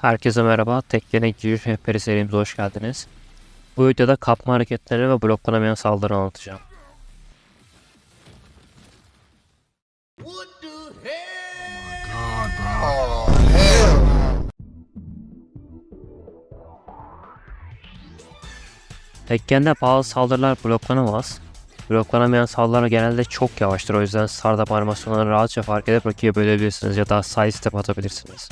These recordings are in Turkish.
Herkese merhaba. Tekkene giriş rehberi serimize hoş geldiniz. Bu videoda kapma hareketleri ve bloklanamayan saldırı anlatacağım. Tekken'de bazı saldırılar bloklanamaz. Bloklanamayan saldırılar genelde çok yavaştır. O yüzden startup animasyonlarını rahatça fark edip rakibe bölebilirsiniz ya da side step atabilirsiniz.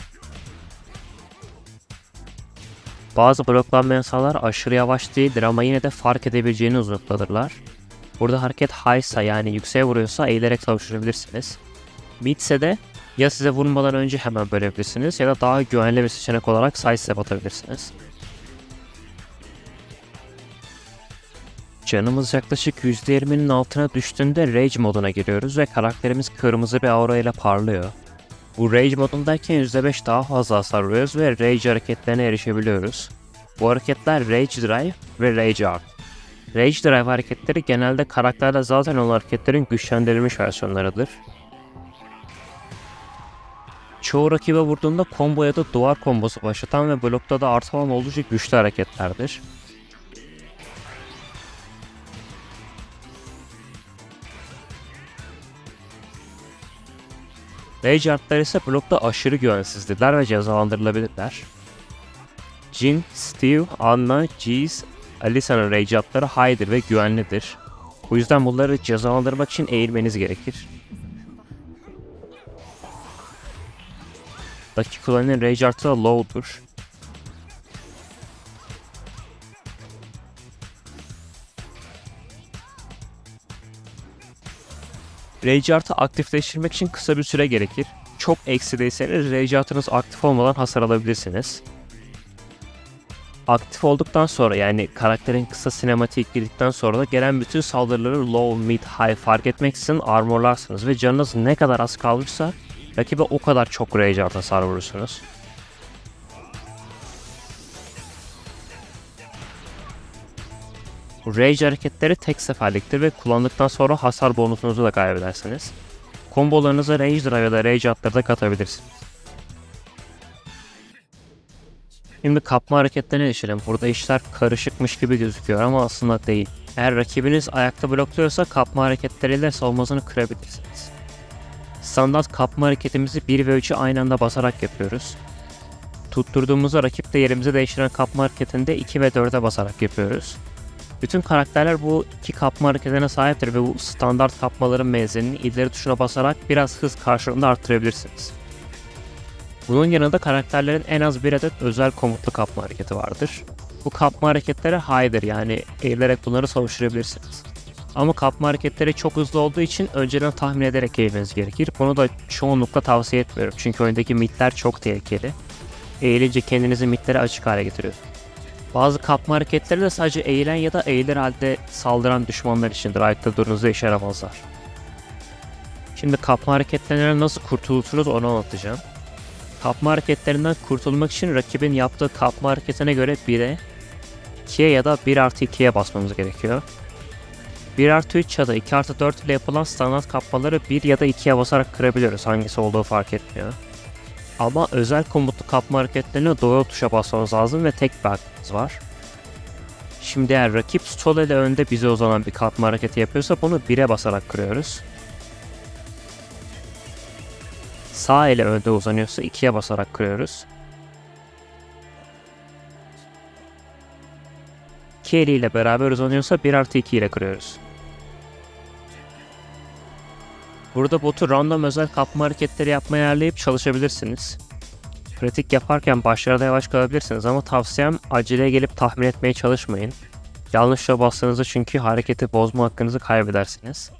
Bazı bloklanmayan saldırılar aşırı yavaş değildir ama yine de fark edebileceğini uzunluktadırlar. Burada hareket high'sa yani yükseğe vuruyorsa eğilerek savuşturabilirsiniz. Mid'se de ya size vurmadan önce hemen bölebilirsiniz ya da daha güvenli bir seçenek olarak side step atabilirsiniz. Canımız yaklaşık %20'nin altına düştüğünde Rage moduna giriyoruz ve karakterimiz kırmızı bir aura ile parlıyor. Bu Rage modundayken %5 daha fazla hasar vuruyoruz ve Rage hareketlerine erişebiliyoruz. Bu hareketler Rage Drive ve Rage Art. Rage Drive hareketleri genelde karakterde zaten olan hareketlerin güçlendirilmiş versiyonlarıdır. Çoğu rakibe vurduğunda combo ya da duvar kombosu başlatan ve blokta da artan oldukça güçlü hareketlerdir. Rage Art'lar ise blokta aşırı güvensizdirler ve cezalandırılabilirler. Jin, Steve, Anna, Jeez, Alisa'nın Rage Art'ları high'dir ve güvenlidir. Bu yüzden bunları cezalandırmak için eğilmeniz gerekir. Lucky Kula'nın Rage Art'ı da low'dur. Rage Art'ı aktifleştirmek için kısa bir süre gerekir. Çok eksideyseniz Rage Art'ınız aktif olmadan hasar alabilirsiniz. Aktif olduktan sonra yani karakterin kısa sinematik girdikten sonra da gelen bütün saldırıları low, mid, high fark etmeksizin armorlarsınız ve canınız ne kadar az kalmışsa rakibe o kadar çok Rage Art hasar vurursunuz. Rage hareketleri tek seferliktir ve kullandıktan sonra hasar bonusunuzu da kaybedersiniz. Kombolarınıza Rage Drive ya da Rage atları da katabilirsiniz. Şimdi kapma hareketlerine geçelim. Burada işler karışıkmış gibi gözüküyor ama aslında değil. Eğer rakibiniz ayakta blokluyorsa kapma hareketleriyle savunmasını kırabilirsiniz. Standart kapma hareketimizi 1 ve 3'ü aynı anda basarak yapıyoruz. Tutturduğumuzda rakip de yerimizi değiştiren kapma hareketinde 2 ve 4'e basarak yapıyoruz. Bütün karakterler bu iki kapma hareketine sahiptir ve bu standart kapmaların menzilini ileri tuşuna basarak biraz hız karşılığında arttırabilirsiniz. Bunun yanında karakterlerin en az bir adet özel komutlu kapma hareketi vardır. Bu kapma hareketleri high'dır yani eğilerek bunları savuşturabilirsiniz. Ama kapma hareketleri çok hızlı olduğu için önceden tahmin ederek eğilmeniz gerekir. Bunu da çoğunlukla tavsiye etmiyorum çünkü oyundaki midler çok tehlikeli. Eğilince kendinizi midlere açık hale getiriyorsunuz. Bazı kapma hareketleri de sadece eğilen ya da eğilir halde saldıran düşmanlar içindir. Ayakta durduğunuzda işe yaramazlar. Şimdi kapma hareketlerinden nasıl kurtulursunuz onu anlatacağım. Kapma hareketlerinden kurtulmak için rakibin yaptığı kapma hareketine göre 1'e, 2'ye ya da 1 artı 2'ye basmamız gerekiyor. 1 artı 3 ya da 2 artı 4 ile yapılan standart kapmaları 1 ya da 2'ye basarak kırabiliyoruz. Hangisi olduğu fark etmiyor. Ama özel komutlu kapma hareketlerine doğru tuşa basmamız lazım ve tek bir hakkımız var. Şimdi eğer rakip sol ile önde bize uzanan bir kapma hareketi yapıyorsa bunu 1'e basarak kırıyoruz. Sağ ile önde uzanıyorsa 2'ye basarak kırıyoruz. İki eliyle beraber uzanıyorsa 1 artı 2 ile kırıyoruz. Burada botu random özel kapma hareketleri yapmaya ayarlayıp çalışabilirsiniz. Pratik yaparken başlarda yavaş kalabilirsiniz ama tavsiyem aceleye gelip tahmin etmeye çalışmayın. Yanlışla bastığınızda çünkü hareketi bozma hakkınızı kaybedersiniz.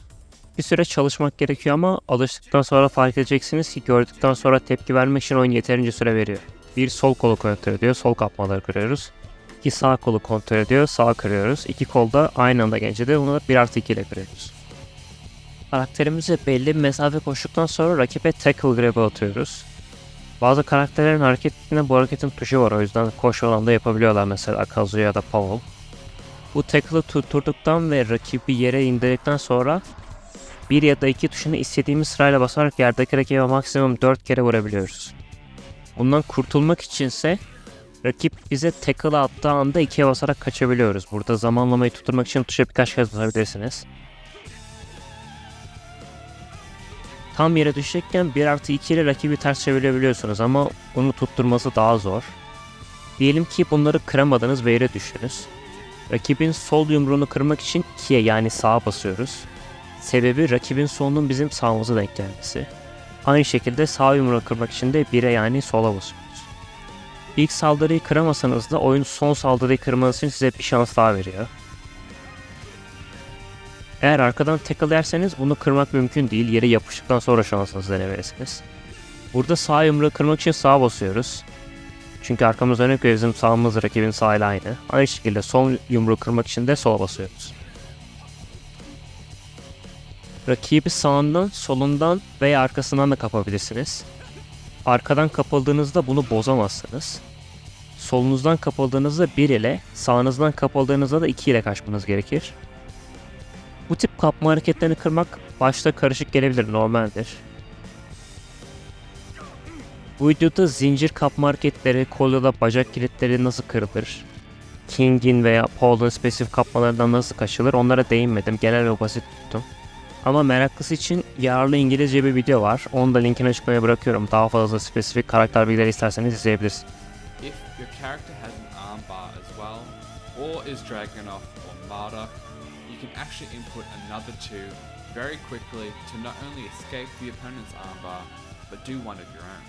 Bir süre çalışmak gerekiyor ama alıştıktan sonra fark edeceksiniz ki gördükten sonra tepki vermek için oyun yeterince süre veriyor. Bir sol kolu kontrol ediyor, sol kapmaları kırıyoruz. İki sağ kolu kontrol ediyor, sağ kırıyoruz. İki kolda aynı anda gencede bunu da 1 artı 2 ile kırıyoruz. Karakterimize belli bir mesafe koştuktan sonra rakibe tackle grab'ı atıyoruz. Bazı karakterlerin hareketinde bu hareketin tuşu var o yüzden koşu alanda yapabiliyorlar mesela Kazuya ya da Pavel. Bu tackle'ı tutturduktan ve rakibi yere indirdikten sonra bir ya da iki tuşunu istediğimiz sırayla basarak yerdeki rakibe maksimum 4 kere vurabiliyoruz. Bundan kurtulmak içinse rakip bize tackle attığı anda ikiye basarak kaçabiliyoruz. Burada zamanlamayı tutturmak için tuşa birkaç kez basabilirsiniz. Tam yere düşecekken 1 artı 2 ile rakibi ters çevirebiliyorsunuz ama bunu tutturması daha zor. Diyelim ki bunları kıramadınız ve yere düştünüz. Rakibin sol yumruğunu kırmak için 2'ye yani sağa basıyoruz. Sebebi rakibin solunun bizim sağımıza denk gelmesi. Aynı şekilde sağ yumruğu kırmak için de 1'e yani sola basıyoruz. İlk saldırıyı kıramasanız da oyun son saldırıyı kırmanız için size bir şans daha veriyor. Eğer arkadan tackle yerseniz bunu kırmak mümkün değil. Yere yapıştıktan sonra şansınızı denemelisiniz. Burada sağ yumruğu kırmak için sağa basıyoruz. Çünkü arkamız dönük ve bizim sağımız rakibin sağıyla aynı. Aynı şekilde sol yumruğu kırmak için de sola basıyoruz. Rakibi sağından, solundan veya arkasından da kapabilirsiniz. Arkadan kapıldığınızda bunu bozamazsınız. Solunuzdan kapıldığınızda 1 ile, sağınızdan kapıldığınızda da 2 ile kaçmanız gerekir. Bu tip kapma hareketlerini kırmak başta karışık gelebilir, normaldir. Bu videoda zincir kapma hareketleri, kolyoda bacak kilitleri nasıl kırılır, King'in veya Paul'un spesifik kapmalarından nasıl kaçılır onlara değinmedim. Genel ve basit tuttum. Ama meraklısı için yararlı İngilizce bir video var. Onu da linkini açıklamaya bırakıyorum. Daha fazla spesifik karakter bilgileri isterseniz izleyebilirsiniz. If your character has an armbar as well, or is Dragunov or Marta, you can actually input another two very quickly to not only escape the opponent's armbar, but do one of your own.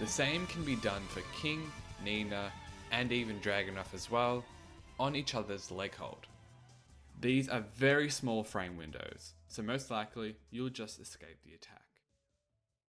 The same can be done for King, Nina, and even Dragunov as well, on each other's leg hold. These are very small frame windows, so most likely you'll just escape the attack.